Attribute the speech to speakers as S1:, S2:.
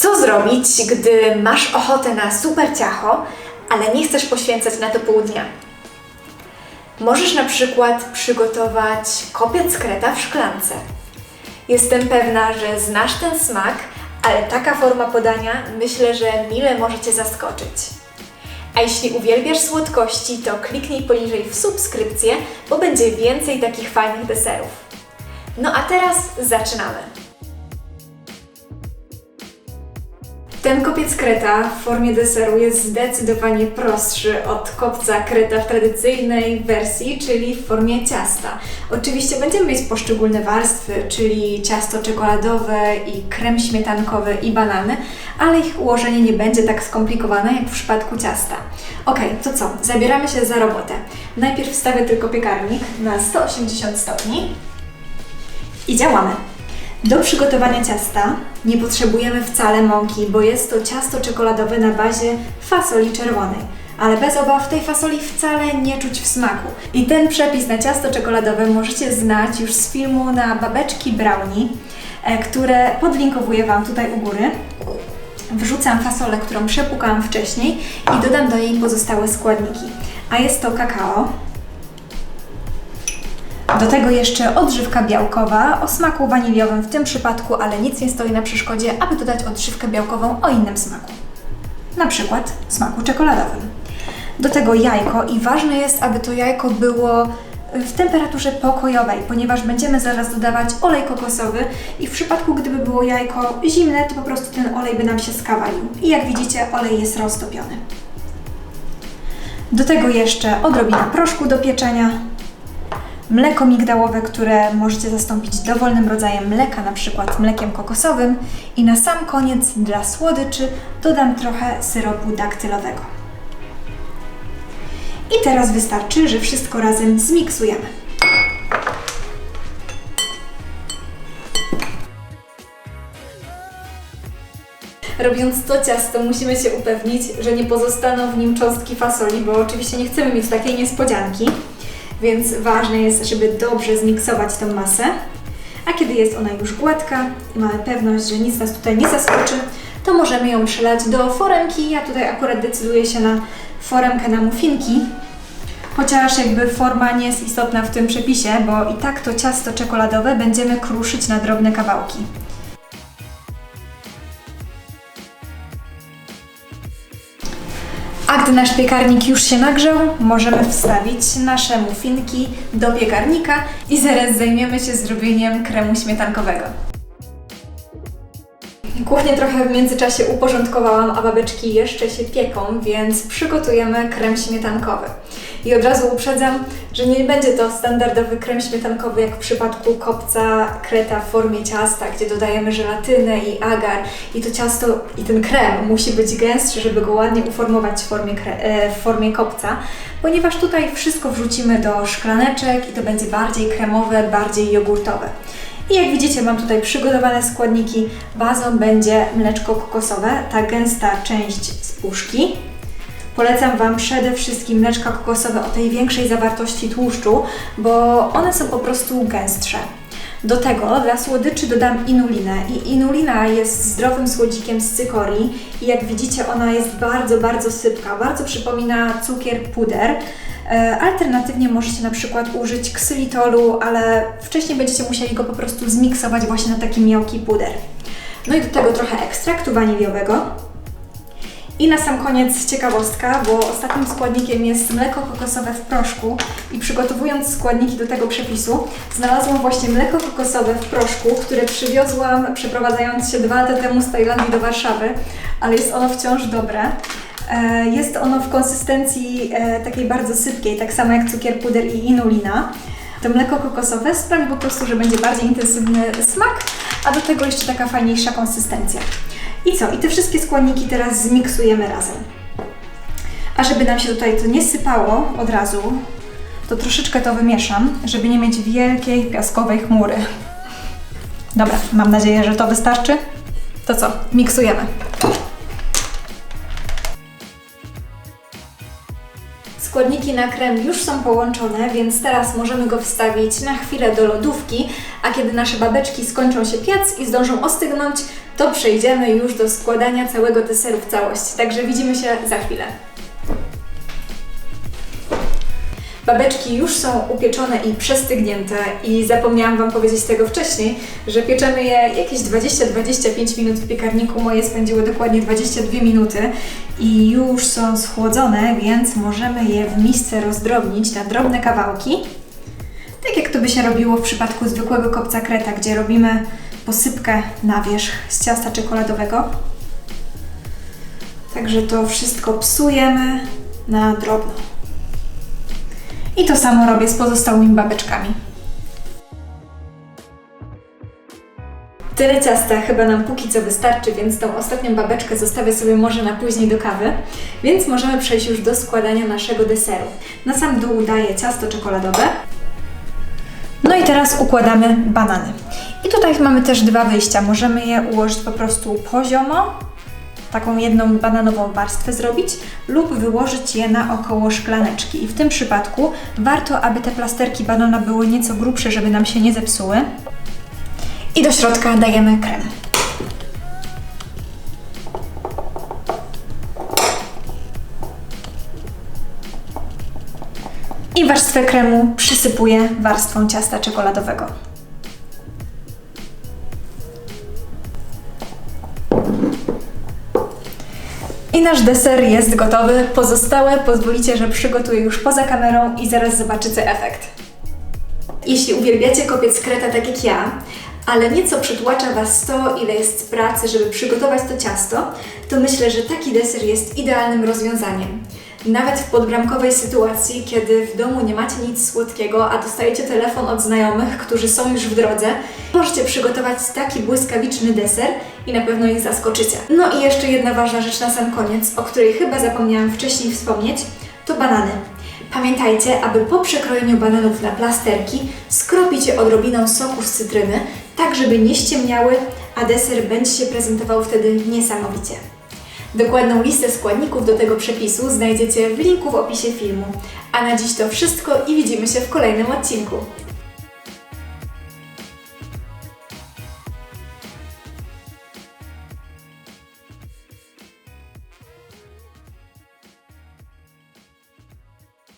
S1: Co zrobić, gdy masz ochotę na super ciacho, ale nie chcesz poświęcać na to pół dnia? Możesz na przykład przygotować kopiec kreta w szklance. Jestem pewna, że znasz ten smak, ale taka forma podania myślę, że mile może Cię zaskoczyć. A jeśli uwielbiasz słodkości, to kliknij poniżej w subskrypcję, bo będzie więcej takich fajnych deserów. No a teraz zaczynamy. Ten kopiec kreta w formie deseru jest zdecydowanie prostszy od kopca kreta w tradycyjnej wersji, czyli w formie ciasta. Oczywiście będziemy mieć poszczególne warstwy, czyli ciasto czekoladowe i krem śmietankowy i banany, ale ich ułożenie nie będzie tak skomplikowane jak w przypadku ciasta. Ok, to co? Zabieramy się za robotę. Najpierw wstawię tylko piekarnik na 180 stopni i działamy. Do przygotowania ciasta nie potrzebujemy wcale mąki, bo jest to ciasto czekoladowe na bazie fasoli czerwonej. Ale bez obaw tej fasoli wcale nie czuć w smaku. I ten przepis na ciasto czekoladowe możecie znać już z filmu na babeczki brownie, e, które podlinkowuję Wam tutaj u góry. Wrzucam fasolę, którą przepłukałam wcześniej i dodam do niej pozostałe składniki. A jest to kakao, do tego jeszcze odżywka białkowa o smaku waniliowym w tym przypadku, ale nic nie stoi na przeszkodzie, aby dodać odżywkę białkową o innym smaku. Na przykład smaku czekoladowym. Do tego jajko i ważne jest, aby to jajko było w temperaturze pokojowej, ponieważ będziemy zaraz dodawać olej kokosowy i w przypadku gdyby było jajko zimne, to po prostu ten olej by nam się skawalił. I jak widzicie, olej jest roztopiony. Do tego jeszcze odrobina proszku do pieczenia, mleko migdałowe, które możecie zastąpić dowolnym rodzajem mleka, na przykład mlekiem kokosowym i na sam koniec dla słodyczy dodam trochę syropu daktylowego. I teraz wystarczy, że wszystko razem zmiksujemy. Robiąc to ciasto, musimy się upewnić, że nie pozostaną w nim cząstki fasoli, bo oczywiście nie chcemy mieć takiej niespodzianki więc ważne jest, żeby dobrze zmiksować tą masę. A kiedy jest ona już gładka i mamy pewność, że nic nas tutaj nie zaskoczy, to możemy ją przelać do foremki. Ja tutaj akurat decyduję się na foremkę na muffinki, chociaż jakby forma nie jest istotna w tym przepisie, bo i tak to ciasto czekoladowe będziemy kruszyć na drobne kawałki. Nasz piekarnik już się nagrzał, możemy wstawić nasze muffinki do piekarnika i zaraz zajmiemy się zrobieniem kremu śmietankowego. Kuchnię trochę w międzyczasie uporządkowałam, a babeczki jeszcze się pieką, więc przygotujemy krem śmietankowy. I od razu uprzedzam, że nie będzie to standardowy krem śmietankowy jak w przypadku kopca kreta w formie ciasta, gdzie dodajemy żelatynę i agar i to ciasto i ten krem musi być gęstszy, żeby go ładnie uformować w formie, e, w formie kopca, ponieważ tutaj wszystko wrzucimy do szklaneczek i to będzie bardziej kremowe, bardziej jogurtowe. I jak widzicie, mam tutaj przygotowane składniki. Bazą będzie mleczko kokosowe, ta gęsta część z puszki. Polecam Wam przede wszystkim mleczka kokosowe o tej większej zawartości tłuszczu, bo one są po prostu gęstsze. Do tego dla słodyczy dodam inulinę i inulina jest zdrowym słodzikiem z cykorii i jak widzicie ona jest bardzo, bardzo sypka, bardzo przypomina cukier puder. E, alternatywnie możecie na przykład użyć ksylitolu, ale wcześniej będziecie musieli go po prostu zmiksować właśnie na taki miałki puder. No i do tego trochę ekstraktu waniliowego. I na sam koniec ciekawostka, bo ostatnim składnikiem jest mleko kokosowe w proszku i przygotowując składniki do tego przepisu, znalazłam właśnie mleko kokosowe w proszku, które przywiozłam przeprowadzając się dwa lata temu z Tajlandii do Warszawy, ale jest ono wciąż dobre. E, jest ono w konsystencji e, takiej bardzo sypkiej, tak samo jak cukier puder i inulina. To mleko kokosowe sprawi po prostu, że będzie bardziej intensywny smak, a do tego jeszcze taka fajniejsza konsystencja. I co? I te wszystkie składniki teraz zmiksujemy razem. A żeby nam się tutaj to nie sypało od razu, to troszeczkę to wymieszam, żeby nie mieć wielkiej piaskowej chmury. Dobra, mam nadzieję, że to wystarczy. To co? Miksujemy. Składniki na krem już są połączone, więc teraz możemy go wstawić na chwilę do lodówki, a kiedy nasze babeczki skończą się piec i zdążą ostygnąć, to przejdziemy już do składania całego deseru w całość. Także widzimy się za chwilę. Babeczki już są upieczone i przestygnięte i zapomniałam Wam powiedzieć tego wcześniej, że pieczemy je jakieś 20-25 minut w piekarniku. Moje spędziły dokładnie 22 minuty i już są schłodzone, więc możemy je w misce rozdrobnić na drobne kawałki. Tak jak to by się robiło w przypadku zwykłego kopca kreta, gdzie robimy posypkę na wierzch z ciasta czekoladowego. Także to wszystko psujemy na drobno. I to samo robię z pozostałymi babeczkami. Tyle ciasta chyba nam póki co wystarczy, więc tą ostatnią babeczkę zostawię sobie może na później do kawy. Więc możemy przejść już do składania naszego deseru. Na sam dół daję ciasto czekoladowe. No i teraz układamy banany. I tutaj mamy też dwa wyjścia. Możemy je ułożyć po prostu poziomo, taką jedną bananową warstwę zrobić lub wyłożyć je naokoło szklaneczki. I w tym przypadku warto, aby te plasterki banana były nieco grubsze, żeby nam się nie zepsuły. I do środka dajemy krem. I warstwę kremu przysypuję warstwą ciasta czekoladowego. I nasz deser jest gotowy. Pozostałe pozwolicie, że przygotuję już poza kamerą i zaraz zobaczycie efekt. Jeśli uwielbiacie kopiec kreta tak jak ja, ale nieco przytłacza Was to, ile jest pracy, żeby przygotować to ciasto, to myślę, że taki deser jest idealnym rozwiązaniem. Nawet w podbramkowej sytuacji, kiedy w domu nie macie nic słodkiego, a dostajecie telefon od znajomych, którzy są już w drodze, możecie przygotować taki błyskawiczny deser i na pewno ich zaskoczycie. No i jeszcze jedna ważna rzecz na sam koniec, o której chyba zapomniałam wcześniej wspomnieć, to banany. Pamiętajcie, aby po przekrojeniu bananów na plasterki skropić je odrobiną soku z cytryny, tak żeby nie ściemniały, a deser będzie się prezentował wtedy niesamowicie. Dokładną listę składników do tego przepisu znajdziecie w linku w opisie filmu. A na dziś to wszystko i widzimy się w kolejnym odcinku.